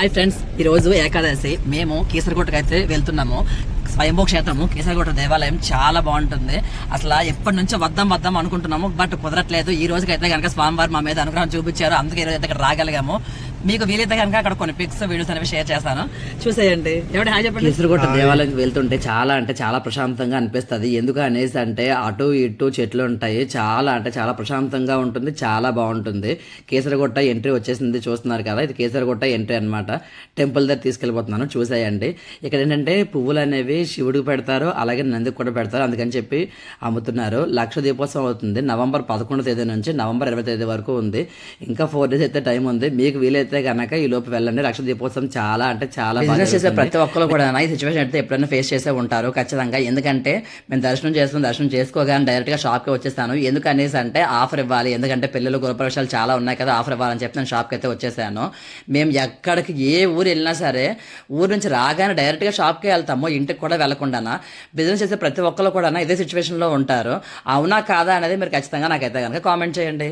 Hi friends ఈ రోజు ఏకాదశి. మేము కీసరగుట్టకు అయితే వెళ్తున్నాము. స్వయంభూ క్షేత్రము కీసరగుట్ట దేవాలయం చాలా బాగుంటుంది. అసలు ఎప్పటి నుంచో వద్దాం వద్దాం అనుకుంటున్నాము బట్ కుదరట్లేదు. ఈ రోజుకైతే కనుక స్వామివారు మా మీద అనుగ్రహం చూపించారు. అందుకే ఈరోజు అయితే ఇక్కడ రాగలిగాము. మీకు వీలైతే కనుక అక్కడ కొన్ని పిక్స్ వీడియోస్ అనేవి షేర్ చేస్తాను. చూసేయండి. ఎవరి హాయ్ చెప్పండి? కీసరగుట్ట దేవాలయంకి వెళ్తుంటే చాలా అంటే చాలా ప్రశాంతంగా అనిపిస్తుంది. ఎందుకు అనేసి అంటే అటు ఇటు చెట్లు ఉంటాయి. చాలా అంటే చాలా ప్రశాంతంగా ఉంటుంది. చాలా బాగుంటుంది. కేసరగుట్ట ఎంట్రీ వచ్చేసింది చూస్తున్నారు కదా. ఇది కేసరగుట్ట ఎంట్రీ అన్నమాట. టెంపుల్ దగ్గర తీసుకెళ్ళిపోతున్నాను. చూసేయండి. ఇక్కడ ఏంటంటే పువ్వులు అనేవి శివుడికి పెడతారు. అలాగే నందికి కూడా పెడతారు. అందుకని చెప్పి అమ్ముతున్నారు. లక్ష దీపోత్సవం అవుతుంది. నవంబర్ పదకొండో తేదీ నుంచి నవంబర్ ఇరవై తేదీ వరకు ఉంది. ఇంకా ఫోర్ డేస్ అయితే టైం ఉంది. మీకు వీలైతే కనుక ఈ లోపు వెళ్ళండి. లక్ష దీపోత్సవం చాలా అంటే చాలా బిజినెస్ చేసే ప్రతి ఒక్కరు కూడా ఈ సిచ్యువేషన్ అయితే ఎప్పుడైనా ఫేస్ చేసే ఉంటారు ఖచ్చితంగా. ఎందుకంటే మేము దర్శనం చేసుకుని దర్శనం చేసుకోగానే డైరెక్ట్గా షాప్కి వచ్చేస్తాను. ఎందుకు అనేసి అంటే ఆఫర్ ఇవ్వాలి. ఎందుకంటే పిల్లలు గృహప్రవేశాలు చాలా ఉన్నాయి కదా ఆఫర్ ఇవ్వాలని చెప్పి నేను షాప్కి అయితే వచ్చేసాను. మేము ఎక్కడికి ఏ ఊరు వెళ్ళినా సరే ఊరు నుంచి రాగానే డైరెక్ట్గా షాప్కి వెళ్తాము ఇంటికి కూడా వెళ్ళకుండా బిజినెస్ చేసే ప్రతి ఒక్కరు కూడా ఇదే సిచ్యువేషన్లో ఉంటారు. అవునా కాదా అనేది మీరు ఖచ్చితంగా నాకైతే కనుక కామెంట్ చేయండి.